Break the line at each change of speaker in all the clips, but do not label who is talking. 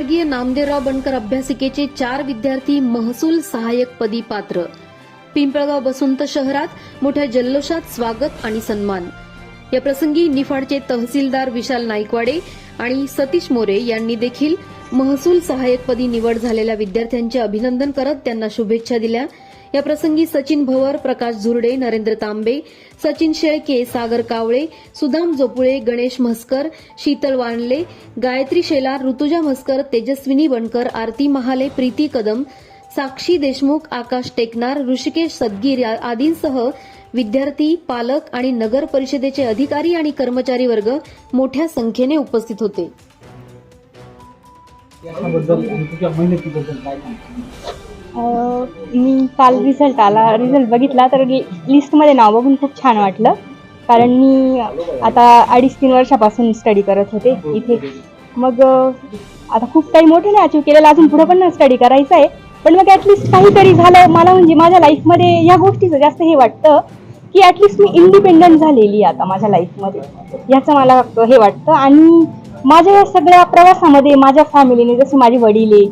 स्वर्गीय नामदेवराव बनकर अभ्यासिकेचे चार विद्यार्थी महसूल सहाय्यक पदी पात्र. पिंपळगाव बसवंत शहरात मोठ्या जल्लोषात स्वागत आणि सन्मान. या प्रसंगी निफाडचे तहसीलदार विशाल नाईकवाडे आणि सतीश मोरे यांनी देखील महसूल सहाय्यक पदी निवड झालेल्या विद्यार्थ्यांचे अभिनंदन करत त्यांना शुभेच्छा दिल्या. या प्रसंगी सचिन भवर प्रकाश झुरडे नरेंद्र तांबे सचिन शेळके सागर कावळे सुदाम जोपुळे गणेश म्हस्कर शीतल वानले गायत्री शेलार ऋतुजा म्हस्कर तेजस्विनी बनकर आरती महाले प्रीती कदम साक्षी देशमुख आकाश टेकनार ऋषिकेश सदगीर या आदींसह विद्यार्थी पालक आणि नगर परिषदेचे अधिकारी आणि कर्मचारी वर्ग मोठ्या संख्येने उपस्थित होते.
याच्याबद्दल आणि तुझ्या मेहनतीबद्दल काय सांगतो?
अं, मी काल रिझल्ट आला. रिझल्ट बघितला तर लि- लिस्टमध्ये नाव बघून खूप छान वाटलं. कारण मी आता अडीच तीन वर्षापासून स्टडी करत होते इथे. मग अं, आता खूप काही मोठं नाही अचीव केलेलं. अजून पुढं पण स्टडी करायचं आहे. पण मग ॲटलिस्ट काहीतरी झालं. मला म्हणजे माझ्या लाईफमध्ये या गोष्टीचं जास्त हे वाटतं की ॲटलिस्ट मी इंडिपेंडंट झालेली आहे आता माझ्या लाईफमध्ये याचं मला हे वाटतं. आणि माझ्या या सगळ्या प्रवासामध्ये माझ्या फॅमिलीने जसे माझे वडील आहे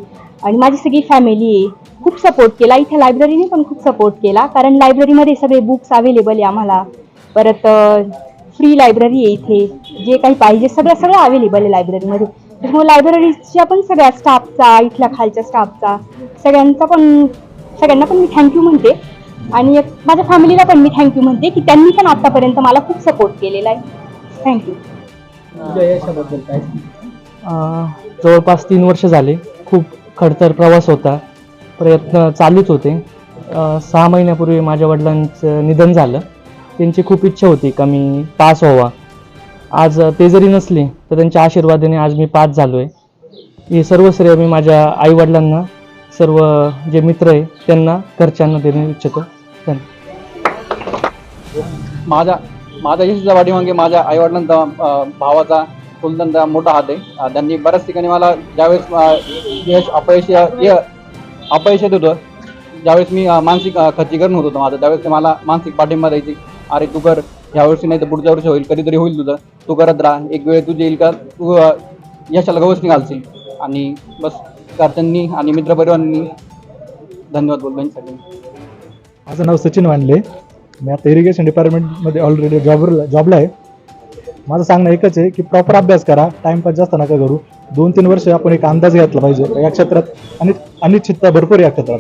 आणि माझी सगळी फॅमिली आहे खूप सपोर्ट केला. इथे लायब्ररीने पण खूप सपोर्ट केला. कारण लायब्ररीमध्ये सगळे बुक्स अवेलेबल आहे आम्हाला. परत फ्री लायब्ररी आहे इथे. जे काही पाहिजे सगळं सगळं अवेलेबल आहे लायब्ररीमध्ये त्यामुळे लायब्ररीच्या पण सगळ्या स्टाफचा इथल्या खालच्या स्टाफचा सगळ्यांचा पण सगळ्यांना पण मी थँक्यू म्हणते. आणि एक माझ्या फॅमिलीला पण मी थँक्यू म्हणते की त्यांनी पण आतापर्यंत मला खूप सपोर्ट केलेला आहे. थँक्यू
तुझ्या यशाबद्दल काय? सांगतो
अं, जवळपास तीन वर्ष झाले. खूप खडतर प्रवास होता. प्रयत्न चालूच होते. अं, सहा महिन्यापूर्वी माझ्या वडिलांचं निधन झालं. त्यांची खूप इच्छा होती का मी पास व्हावा. आज अं, ते जरी नसले तर त्यांच्या आशीर्वादाने आज मी पास झालो आहे हे सर्व श्रेय मी माझ्या आईवडिलांना सर्व जे मित्र आहे त्यांना घरच्यांना देणे इच्छितो. धन्यवाद.
माझा माझा यशाचा वाढीमागे माझ्या आईवडिलांचा भावाचा चुलतांचा मोठा हात आहे. त्यांनी बऱ्याच ठिकाणी मला ज्यावेळेस यश अपयश य- अपयश येत होतं ज्यावेळेस मी मानसिक खच्चीकरण होत होतं माझं. त्यावेळेस ते मला मानसिक पाठिंबा द्यायची. अरे तू कर ह्या वर्षी नाही तर पुढच्या वर्षी होईल कधीतरी होईल तुझं. तू करत राहा. एक वेळ तुझी येईल का? तू यशाला गवसणी घालशील. आणि बस घरच्यांनी आणि मित्रपरिवारांनी धन्यवाद बोलतो
माझं नाव सचिन वानले. मी आता इरिगेशन डिपार्टमेंटमध्ये ऑलरेडी जॉबला जॉबला आहे. माझं सांगणं एकच आहे की प्रॉपर अभ्यास करा. टाइमपास जास्त नका करू. दोन तीन वर्ष आपण एक अंदाज घेतला पाहिजे. या क्षेत्रात आणि अनिश्चितता भरपूर आहे या क्षेत्रात.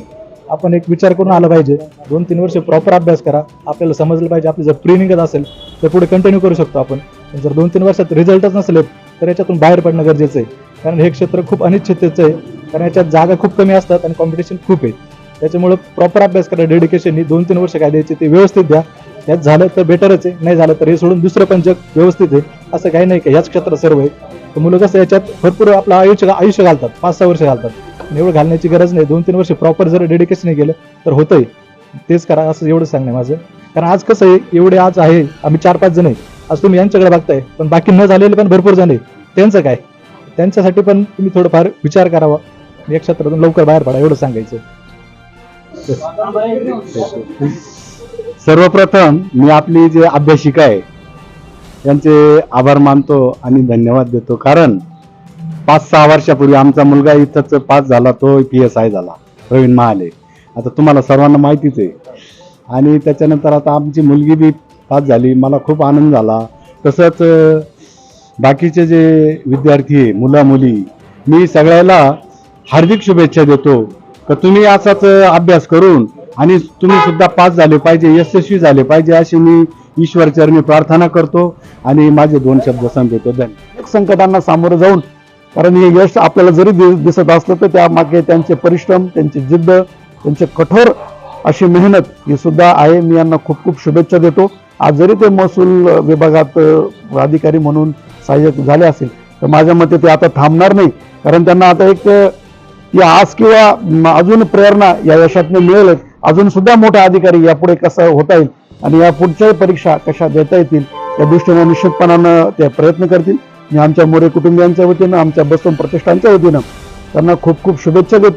आपण एक विचार करून आला पाहिजे. दोन तीन वर्ष प्रॉपर अभ्यास करा. आपल्याला समजलं पाहिजे. आपली जर ट्रेनिंगच असेल तर पुढे कंटिन्यू करू शकतो आपण. जर दोन तीन वर्षात रिझल्टच नसले तर याच्यातून बाहेर पडणं गरजेचं आहे. कारण हे क्षेत्र खूप अनिश्चिततेचं आहे. कारण याच्यात जागा खूप कमी असतात आणि कॉम्पिटिशन खूप आहे. त्याच्यामुळे प्रॉपर अभ्यास करा. डेडिकेशननी दोन तीन वर्ष काय द्यायचे ते व्यवस्थित द्या. त्यात झालं तर बेटरच आहे. नाही झालं तर हे सोडून दुसरं पण व्यवस्थित आहे. असं काही नाही का? याच क्षेत्रात सर्व आहे. तर मुलं कसं याच्यात भरपूर आपलं आयुष्य आयुष्य घालतात. पाच सहा वर्ष घालतात. एवढं घालण्याची गरज नाही. दोन तीन वर्ष प्रॉपर जर डेडिकेशन केलं तर होतंय. तेच करा. असं एवढं सांगणं माझं. कारण आज कसं आहे एवढे आज आहे. आम्ही चार पाच जण आहे. आज तुम्ही यांच्याकडे बघताय. पण बाकी न झालेले पण भरपूर जण आहे. त्यांचं काय? त्यांच्यासाठी पण तुम्ही थोडंफार विचार करावा. या क्षेत्रातून लवकर बाहेर पडा. एवढं सांगायचं
सर्वप्रथम मी आपली जे अभ्यासिका आहे यांचे आभार मानतो आणि धन्यवाद देतो. कारण पाच सहा वर्षापूर्वी आमचा मुलगा इथंच पास झाला तो पी एस आय झाला प्रवीण महाले. आता तुम्हाला सर्वांना माहितीच आहे. आणि त्याच्यानंतर आता आमची मुलगी बी पास झाली मला खूप आनंद झाला. तसंच बाकीचे जे विद्यार्थी आहे मुलं मुली मी सगळ्याला हार्दिक शुभेच्छा देतो. तर तुम्ही असाच अभ्यास करून आणि तुम्ही सुद्धा पास झाले पाहिजे यशस्वी झाले पाहिजे अशी मी ईश्वरचरणी प्रार्थना करतो आणि माझे दोन शब्द संपवतो धन्यवाद. संकटांना सामोरं जाऊन कारण हे यश आपल्याला जरी दि- दिसत असलं तर त्यामागे त्यांचे परिश्रम त्यांची जिद्द त्यांचे कठोर अशी मेहनत ही सुद्धा आहे. मी यांना खूप खूप शुभेच्छा देतो. आज जरी ते महसूल विभागात अधिकारी म्हणून सहाय्यक झाले असेल तर माझ्या मते ते आता थांबणार नाही. कारण त्यांना आता एक ती आज किंवा अजून प्रेरणा या यशातनं मिळेलच. अजून सुद्धा मोठा अधिकारी यापुढे कसं होता येईल आणि या पुढच्या परीक्षा कशा देता येतील या दृष्टीने निश्चितपणानं ते प्रयत्न करतील. मी आमच्या मोरे कुटुंबियांच्या वतीनं आमच्या बसवून प्रतिष्ठानच्या वतीनं त्यांना खूप खूप शुभेच्छा देतो.